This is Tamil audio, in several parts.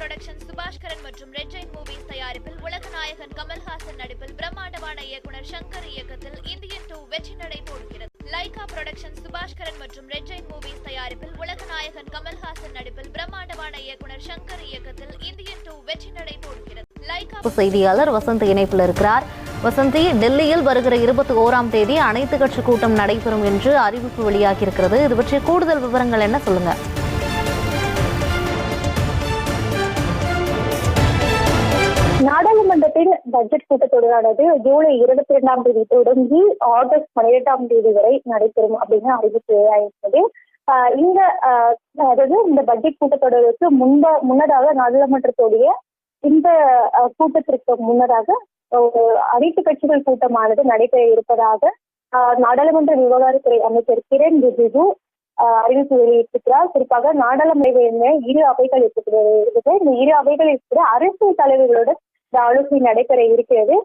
புரொடக்ஷன் சுபாஷ்கரன் மற்றும் ரெட் ஜெயின் மூவிஸ் தயாரிப்பில் உலகநாயகன் கமல்ஹாசன் நடிப்பில் பிரம்மாண்டமான இயக்குனர் சங்கர் இயக்கத்தில் இந்தியன் டூ வெற்றி நடை போடுகிறது. லைகா புரொடக்ஷன் சுபாஷ்கரன் மற்றும் ரெட் ஜெயின் மூவிஸ் தயாரிப்பில் உலகநாயகன் கமல்ஹாசன் நடிப்பில் பிரம்மாண்டமான இயக்குனர் சங்கர் இயக்கத்தில் இந்தியன் டூ வெற்றி நடை போடுகிறது. லைகா செய்தியாளர் வசந்த் இணைப்பில் இருக்கிறார். வசந்தி டெல்லியில் வருகிற இருபத்தி ஓராம் தேதி அனைத்து கட்சி கூட்டம் நடைபெறும் என்று அறிவிப்பு வெளியாகியிருக்கிறது. இது பற்றிய கூடுதல் விவரங்கள் என்ன சொல்லுங்க. நாடாளுமன்றத்தின் பட்ஜெட் கூட்டத்தொடரானது ஜூலை இருபத்தி இரண்டாம் தேதி தொடங்கி ஆகஸ்ட் பதினெட்டாம் தேதி வரை நடைபெறும் அப்படின்னு அறிவிப்பு வெளியாகிருக்கிறது இந்த அதாவது இந்த பட்ஜெட் கூட்டத்தொடருக்கு முன்ப முன்னதாக நாடாளுமன்றத்துடைய இந்த கூட்டத்திற்கு முன்னதாக ஒரு அனைத்து கட்சிகள் கூட்டமானது நடைபெற இருப்பதாக நாடாளுமன்ற விவகாரத்துறை அமைச்சர் கிரண் ரிஜிஜு அறிவிப்பு வெளியிட்டிருக்கிறார். குறிப்பாக நாடாளுமன்ற இரு அவைகள் இருக்கிறது இந்த இரு அவைகள் இருக்கிற அரசியல் தலைவர்களோட இந்த ஆலோசனை நடைபெற இருக்கிறது.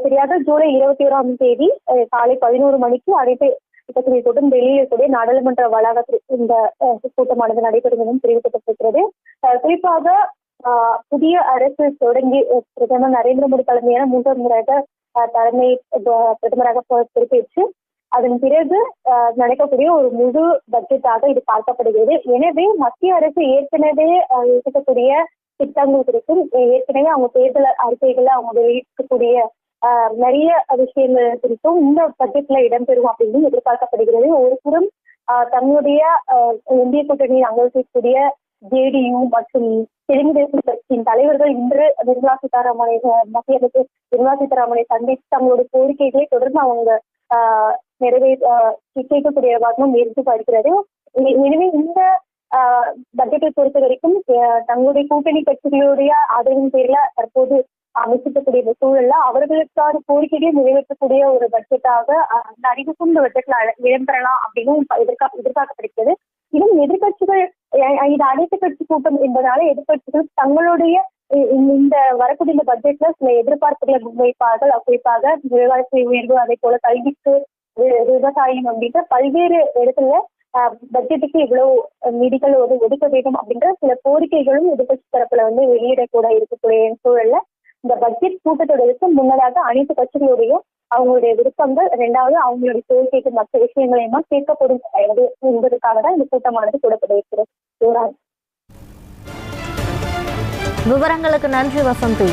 சரியாக ஜூலை இருபத்தி ஓராம் தேதி காலை பதினோரு மணிக்கு அனைத்து கட்சிகள் கூட்டம் டெல்லியில் நாடாளுமன்ற வளாகத்தில் இந்த கூட்டமானது நடைபெறும் எனவும் தெரிவிக்கப்பட்டிருக்கிறது. அஹ், குறிப்பாக ஆஹ், புதிய அரசு தொடங்கி பிரதமர் நரேந்திர மோடி தலைமையான மூன்றாம் முறையாக அஹ், தலைமை பிரதமராக பொறுப்பேற்று அதன் பிறகு ஆஹ், நடக்கக்கூடிய ஒரு முழு பட்ஜெட்டாக இது பார்க்கப்படுகிறது. எனவே மத்திய அரசு ஏற்கனவே இருக்கக்கூடிய திட்டங்கள் குறித்தும் ஏற்கனவே அவங்க தேர்தல் அறிக்கைகளை அவங்க வெளியிடக்கூடிய நிறைய விஷயங்கள் குறித்தும் இந்த பட்ஜெட்ல இடம்பெறும் அப்படின்னு எதிர்பார்க்கப்படுகிறது. ஒரு புறம் தன்னுடைய இந்திய கூட்டணியில் அங்கீகரிக்கக்கூடிய ஜேடியு மற்றும் தெலுங்கு தேசம் கட்சியின் தலைவர்கள் இன்று நிர்மலா சீதாராமனை மத்திய அமைச்சர் நிர்மலா சீதாராமனை சந்தித்து தங்களுடைய கோரிக்கைகளை தொடர்ந்து அவங்க ஆஹ், நிறைவே கேட்கக்கூடிய கேட்கக்கூடியதாகவும் இருந்து வருகிறது எனவே இந்த பட்ஜெட்டை பொறுத்த வரைக்கும் தங்களுடைய கூட்டணி கட்சிகளுடைய ஆதரவின் பேர்ல தற்போது அமைச்சிருக்கக்கூடிய இந்த சூழல்ல அவர்களுக்கான கோரிக்கையை நிறைவேற்றக்கூடிய ஒரு பட்ஜெட்டாக அந்த அறிவிப்பும் இந்த பட்ஜெட்ல அட- இடம்பெறலாம் அப்படின்னு எதிர்கா எதிர்பார்க்கப்படுகிறது. இன்னும் எதிர்கட்சிகள் இது அனைத்து கட்சி கூட்டம் என்பதால எதிர்கட்சிகள் தங்களுடைய இ- இந்த- இந்த வரக்கூடிய இந்த பட்ஜெட்ல சில எதிர்பார்ப்புகளை முன்வைப்பார்கள். குறிப்பாக விலைவாசி உயர்வு அதே போல கல்விக்கு விவசாயம் அப்படின்ற பல்வேறு இடத்துல பட்ஜெட்டுக்கு இவ்வளவு நிதிகள் வந்து ஒதுக்க வேண்டும் அப்படின்ற சில கோரிக்கைகளும் எதிர்கட்சி தரப்புல வந்து வெளியிடக்கூட இருக்கக்கூடிய சூழல்ல இந்த பட்ஜெட் கூட்டத்தொடருக்கு முன்னதாக அனைத்து கட்சிகளுடைய அவங்களுடைய விருப்பங்கள் இரண்டாவது அவங்களுடைய கோரிக்கைக்கு மற்ற விஷயங்களையுமா கேட்கப்படும் என்பதற்காக தான் இந்த கூட்டமானது கூடப்பட்டிருக்கிறது விவரங்களுக்கு நன்றி வசந்தி.